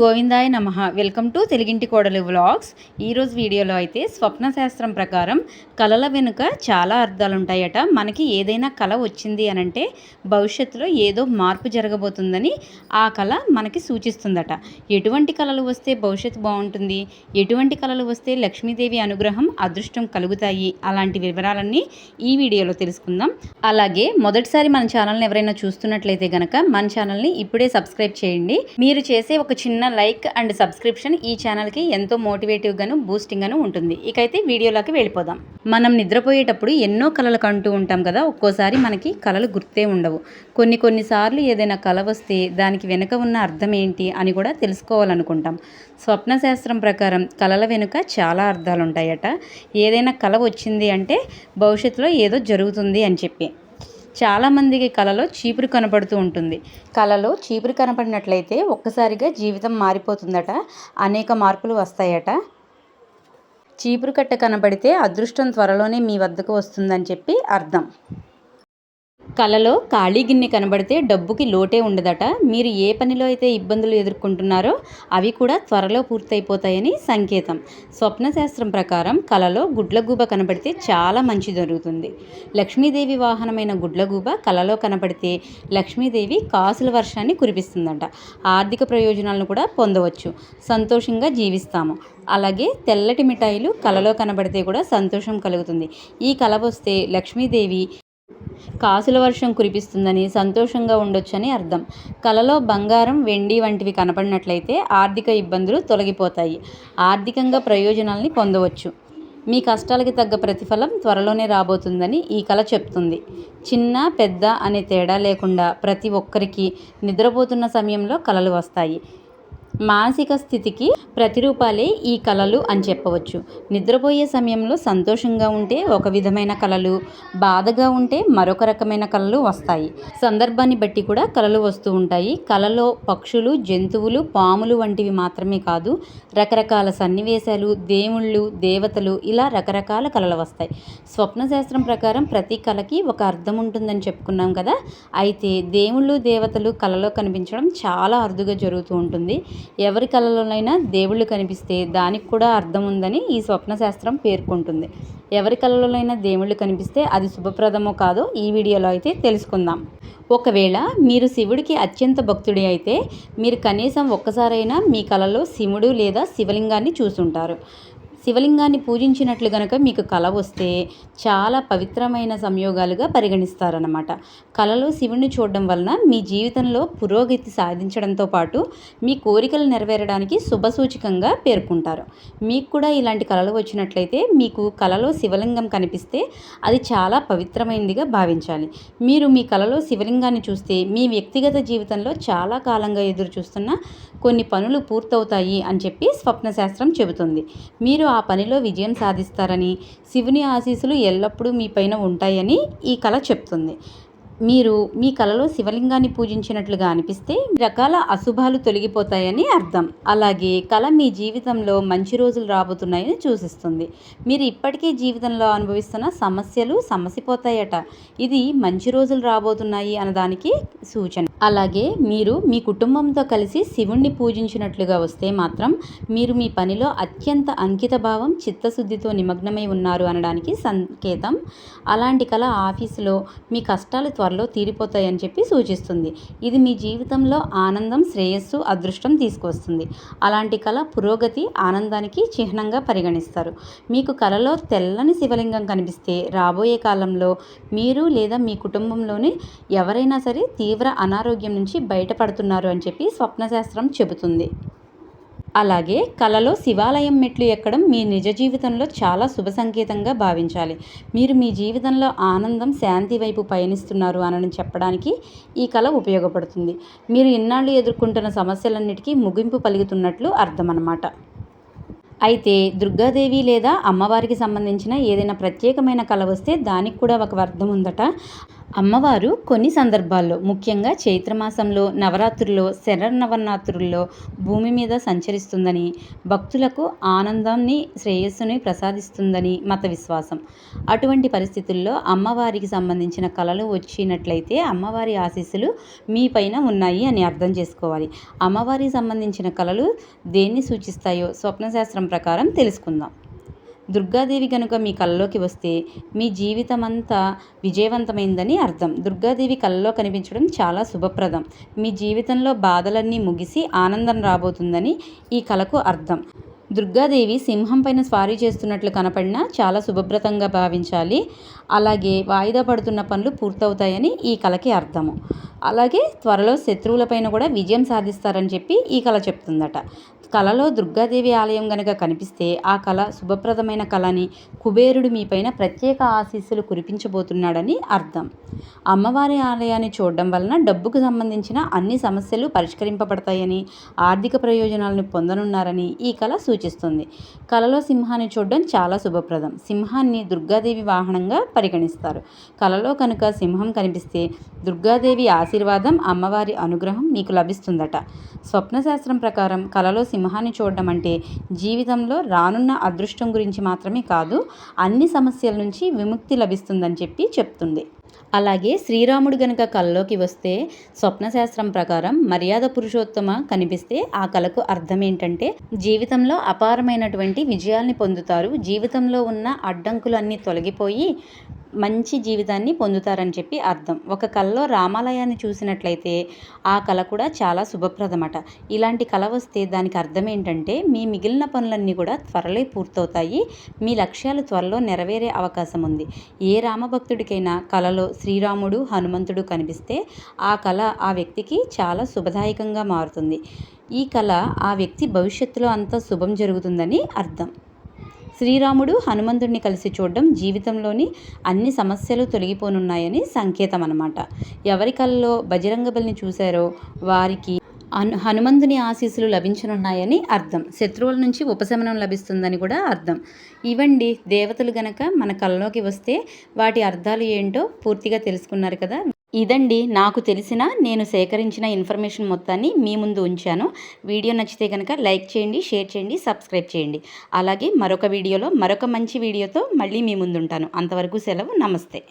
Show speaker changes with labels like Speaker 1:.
Speaker 1: గోవిందాయ నమ. Welcome to తెలుగింటి కోడలు వ్లాగ్స్. ఈరోజు వీడియోలో అయితే స్వప్న శాస్త్రం ప్రకారం కళల వెనుక చాలా అర్థాలు ఉంటాయట మనకి ఏదైనా కళ వచ్చింది అనంటే భవిష్యత్తులో ఏదో మార్పు జరగబోతుందని ఆ కళ మనకి సూచిస్తుందట. ఎటువంటి కళలు వస్తే భవిష్యత్తు బాగుంటుంది? ఎటువంటి కళలు వస్తే లక్ష్మీదేవి అనుగ్రహం అదృష్టం కలుగుతాయి? అలాంటి వివరాలన్నీ ఈ వీడియోలో తెలుసుకుందాం. అలాగే మొదటిసారి మన ఛానల్ని ఎవరైనా చూస్తున్నట్లయితే కనుక మన ఛానల్ని ఇప్పుడే సబ్స్క్రైబ్ చేయండి. మీరు చేసే ఒక చిన్న లైక్ అండ్ సబ్స్క్రిప్షన్ ఈ ఛానల్కి ఎంతో మోటివేటివ్గాను బూస్టింగ్గాను ఉంటుంది. ఇకైతే వీడియోలోకి వెళ్ళిపోదాం. మనం నిద్రపోయేటప్పుడు ఎన్నో కళలు కంటూ ఉంటాం కదా ఒక్కోసారి మనకి కళలు గుర్తే ఉండవు. కొన్ని కొన్నిసార్లు ఏదైనా కళ వస్తే దానికి వెనుక ఉన్న అర్థం ఏంటి అని కూడా తెలుసుకోవాలనుకుంటాం. స్వప్న శాస్త్రం ప్రకారం కళల వెనుక చాలా అర్థాలు ఉంటాయట ఏదైనా కళ వచ్చింది అంటే భవిష్యత్తులో ఏదో జరుగుతుంది అని చెప్పి. చాలామందికి కళలో చీపురు కనపడుతూ ఉంటుంది. కళలో చీపురు కనపడినట్లయితే ఒక్కసారిగా జీవితం మారిపోతుందట అనేక మార్పులు వస్తాయట. చీపురు కట్ట కనబడితే అదృష్టం త్వరలోనే మీ వద్దకు వస్తుందని చెప్పి అర్థం. కలలో ఖాళీ గిన్నె కనబడితే డబ్బుకి లోటే ఉండదట. మీరు ఏ పనిలో అయితే ఇబ్బందులు ఎదుర్కొంటున్నారో అవి కూడా త్వరలో పూర్తయిపోతాయని సంకేతం. స్వప్న శాస్త్రం ప్రకారం కలలో గుడ్లగూబ కనబడితే చాలా మంచి జరుగుతుంది. లక్ష్మీదేవి వాహనమైన గుడ్లగూబ కలలో కనబడితే లక్ష్మీదేవి కాసుల వర్షాన్ని కురిపిస్తుందంట. ఆర్థిక ప్రయోజనాలను కూడా పొందవచ్చు. సంతోషంగా జీవిస్తాము. అలాగే తెల్లటి మిఠాయిలు కలలో కనబడితే కూడా సంతోషం కలుగుతుంది. ఈ కల వస్తే లక్ష్మీదేవి కాసుల వర్షం కురిపిస్తుందని సంతోషంగా ఉండొచ్చని అర్థం. కలలో బంగారం వెండి వంటివి కనపడినట్లయితే ఆర్థిక ఇబ్బందులు తొలగిపోతాయి. ఆర్థికంగా ప్రయోజనాల్ని పొందవచ్చు. మీ కష్టాలకి తగ్గ ప్రతిఫలం త్వరలోనే రాబోతుందని ఈ కళ చెప్తుంది. చిన్న పెద్ద అనే తేడా లేకుండా ప్రతి ఒక్కరికి నిద్రపోతున్న సమయంలో కళలు వస్తాయి. మానసిక స్థితికి ప్రతిరూపాలే ఈ కళలు అని చెప్పవచ్చు. నిద్రపోయే సమయంలో సంతోషంగా ఉంటే ఒక విధమైన కళలు బాధగా ఉంటే మరొక రకమైన కళలు వస్తాయి. సందర్భాన్ని బట్టి కూడా కళలు వస్తూ ఉంటాయి. కళలో పక్షులు జంతువులు పాములు వంటివి మాత్రమే కాదు రకరకాల సన్నివేశాలు దేవుళ్ళు దేవతలు ఇలా రకరకాల కళలు వస్తాయి. స్వప్న శాస్త్రం ప్రకారం ప్రతి కళకి ఒక అర్థం ఉంటుందని చెప్పుకున్నాం కదా. అయితే దేవుళ్ళు దేవతలు కళలో కనిపించడం చాలా అరుదుగా జరుగుతూ ఉంటుంది. ఎవరి కళలోనైనా దేవుళ్ళు కనిపిస్తే దానికి కూడా అర్థం ఉందని ఈ స్వప్న శాస్త్రం పేర్కొంటుంది. ఎవరి కళలోనైనా దేవుళ్ళు కనిపిస్తే అది శుభప్రదమో కాదో ఈ వీడియోలో అయితే తెలుసుకుందాం. ఒకవేళ మీరు శివుడికి అత్యంత భక్తుడి అయితే మీరు కనీసం ఒక్కసారైనా మీ కళలో శివుడు లేదా శివలింగాన్ని చూసుంటారు. శివలింగాన్ని పూజించినట్లు గనక మీకు కళ వస్తే చాలా పవిత్రమైన సంయోగాలుగా పరిగణిస్తారనమాట కళలో శివుణ్ణి చూడడం వలన మీ జీవితంలో పురోగతి సాధించడంతో పాటు మీ కోరికలు నెరవేరడానికి శుభసూచకంగా పేర్కొంటారు. మీకు కూడా ఇలాంటి కళలు వచ్చినట్లయితే మీకు కళలో శివలింగం కనిపిస్తే అది చాలా పవిత్రమైనదిగా భావించాలి. మీరు మీ కళలో శివలింగాన్ని చూస్తే మీ వ్యక్తిగత జీవితంలో చాలా కాలంగా ఎదురు చూస్తున్న కొన్ని పనులు పూర్తవుతాయి అని చెప్పి స్వప్న శాస్త్రం చెబుతుంది. మీరు ఆ ఆ పనిలో విజయం సాధిస్తారని శివుని ఆశీస్సులు ఎల్లప్పుడూ మీ పైన ఉంటాయని ఈ కళ చెప్తుంది. మీరు మీ కళలో శివలింగాన్ని పూజించినట్లుగా అనిపిస్తే రకాల అశుభాలు తొలగిపోతాయని అర్థం. అలాగే కళ మీ జీవితంలో మంచి రోజులు రాబోతున్నాయని సూచిస్తుంది. మీరు ఇప్పటికే జీవితంలో అనుభవిస్తున్న సమస్యలు సమసిపోతాయట. ఇది మంచి రోజులు రాబోతున్నాయి అన్నదానికి సూచన. అలాగే మీరు మీ కుటుంబంతో కలిసి శివుణ్ణి పూజించినట్లుగా వస్తే మాత్రం మీరు మీ పనిలో అత్యంత అంకిత భావం చిత్తశుద్ధితో నిమగ్నమై ఉన్నారు అనడానికి సంకేతం. అలాంటి కళ ఆఫీసులో మీ కష్టాలు త్వరలో తీరిపోతాయని చెప్పి సూచిస్తుంది. ఇది మీ జీవితంలో ఆనందం శ్రేయస్సు అదృష్టం తీసుకొస్తుంది. అలాంటి కళ పురోగతి ఆనందానికి చిహ్నంగా పరిగణిస్తారు. మీకు కళలో తెల్లని శివలింగం కనిపిస్తే రాబోయే కాలంలో మీరు లేదా మీ కుటుంబంలోని ఎవరైనా సరే తీవ్ర అనారోగ్యం నుంచి బయటపడుతున్నారు అని చెప్పి స్వప్నశాస్త్రం చెబుతుంది. అలాగే కళలో శివాలయం మెట్లు ఎక్కడం మీ నిజ జీవితంలో చాలా శుభ సంకేతంగా భావించాలి. మీరు మీ జీవితంలో ఆనందం శాంతి వైపు పయనిస్తున్నారు అనని చెప్పడానికి ఈ కళ ఉపయోగపడుతుంది. మీరు ఇన్నాళ్ళు ఎదుర్కొంటున్న సమస్యలన్నిటికీ ముగింపు పలుకుతున్నట్లు అర్థం అన్నమాట అయితే దుర్గాదేవి లేదా అమ్మవారికి సంబంధించిన ఏదైనా ప్రత్యేకమైన కళ వస్తే దానికి కూడా ఒక అర్థం ఉందట. అమ్మవారు కొన్ని సందర్భాల్లో ముఖ్యంగా చైత్రమాసంలో నవరాత్రుల్లో శరన్నవరాత్రుల్లో భూమి మీద సంచరిస్తుందని భక్తులకు ఆనందాన్ని శ్రేయస్సుని ప్రసాదిస్తుందని మత విశ్వాసం. అటువంటి పరిస్థితుల్లో అమ్మవారికి సంబంధించిన కళలు వచ్చినట్లయితే అమ్మవారి ఆశీస్సులు మీ పైన ఉన్నాయి అని అర్థం చేసుకోవాలి. అమ్మవారికి సంబంధించిన కళలు దేన్ని సూచిస్తాయో స్వప్నశాస్త్రం ప్రకారం తెలుసుకుందాం. దుర్గాదేవి కనుక మీ కళ్ళలోకి వస్తే మీ జీవితం అంతా విజయవంతమైందని అర్థం. దుర్గాదేవి కళ్ళలో కనిపించడం చాలా శుభప్రదం. మీ జీవితంలో బాధలన్నీ ముగిసి ఆనందం రాబోతుందని ఈ కళకు అర్థం. దుర్గాదేవి సింహం పైన స్వారీ చేస్తున్నట్లు కనపడినా చాలా శుభభ్రతంగా భావించాలి. అలాగే వాయిదా పడుతున్న పనులు పూర్తవుతాయని ఈ కళకి అర్థము. అలాగే త్వరలో శత్రువులపైన కూడా విజయం సాధిస్తారని చెప్పి ఈ కళ చెప్తుందట. కళలో దుర్గాదేవి ఆలయం గనక కనిపిస్తే ఆ కళ శుభప్రదమైన కళని కుబేరుడు మీపైన ప్రత్యేక ఆశీస్సులు కురిపించబోతున్నాడని అర్థం. అమ్మవారి ఆలయాన్ని చూడడం వలన డబ్బుకు సంబంధించిన అన్ని సమస్యలు పరిష్కరింపబడతాయని ఆర్థిక ప్రయోజనాలను పొందనున్నారని ఈ కళ సూచి సూచిస్తుంది. కలలో సింహాన్ని చూడడం చాలా శుభప్రదం. సింహాన్ని దుర్గాదేవి వాహనంగా పరిగణిస్తారు. కలలో కనుక సింహం కనిపిస్తే దుర్గాదేవి ఆశీర్వాదం అమ్మవారి అనుగ్రహం నీకు లభిస్తుందట. స్వప్నశాస్త్రం ప్రకారం కలలో సింహాన్ని చూడడం అంటే జీవితంలో రానున్న అదృష్టం గురించి మాత్రమే కాదు అన్ని సమస్యల నుంచి విముక్తి లభిస్తుందని చెప్పి చెప్తుంది. అలాగే శ్రీరాముడు గనుక కళలోకి వస్తే స్వప్నశాస్త్రం ప్రకారం మర్యాద పురుషోత్తమ కనిపిస్తే ఆ కళకు అర్థం ఏంటంటే జీవితంలో అపారమైనటువంటి విజయాల్ని పొందుతారు. జీవితంలో ఉన్న అడ్డంకులన్నీ తొలగిపోయి మంచి జీవితాన్ని పొందుతారని చెప్పి అర్థం. ఒక కళలో రామాలయాన్ని చూసినట్లయితే ఆ కళ కూడా చాలా శుభప్రదమట. ఇలాంటి కళ వస్తే దానికి అర్థం ఏంటంటే మీ మిగిలిన పనులన్నీ కూడా త్వరలో పూర్తవుతాయి. మీ లక్ష్యాలు త్వరలో నెరవేరే అవకాశం ఉంది. ఏ రామభక్తుడికైనా కళలో శ్రీరాముడు హనుమంతుడు కనిపిస్తే ఆ కళ ఆ వ్యక్తికి చాలా శుభదాయకంగా మారుతుంది. ఈ కళ ఆ వ్యక్తి భవిష్యత్తులో అంతా శుభం జరుగుతుందని అర్థం. శ్రీరాముడు హనుమంతుడిని కలిసి చూడడం జీవితంలోని అన్ని సమస్యలు తొలగిపోనున్నాయని సంకేతం అనమాట ఎవరి కళ్ళలో బజరంగ బలిని చూశారో వారికి అను హనుమంతుని ఆశీస్సులు లభించనున్నాయని అర్థం. శత్రువుల నుంచి ఉపశమనం లభిస్తుందని కూడా అర్థం. ఇవండి దేవతలు గనక మన కళ్ళలోకి వస్తే వాటి అర్థాలు ఏంటో పూర్తిగా తెలుసుకున్నారు కదా. ఇదండి. నాకు తెలిసిన నేను సేకరించిన ఇన్ఫర్మేషన్ మొత్తాన్ని మీ ముందు ఉంచాను. వీడియో నచ్చితే కనుక లైక్ చేయండి షేర్ చేయండి సబ్స్క్రైబ్ చేయండి. అలాగే మరొక వీడియోలో మరొక మంచి వీడియోతో మళ్ళీ మీ ముందు ఉంటాను అంతవరకు సెలవు. నమస్తే.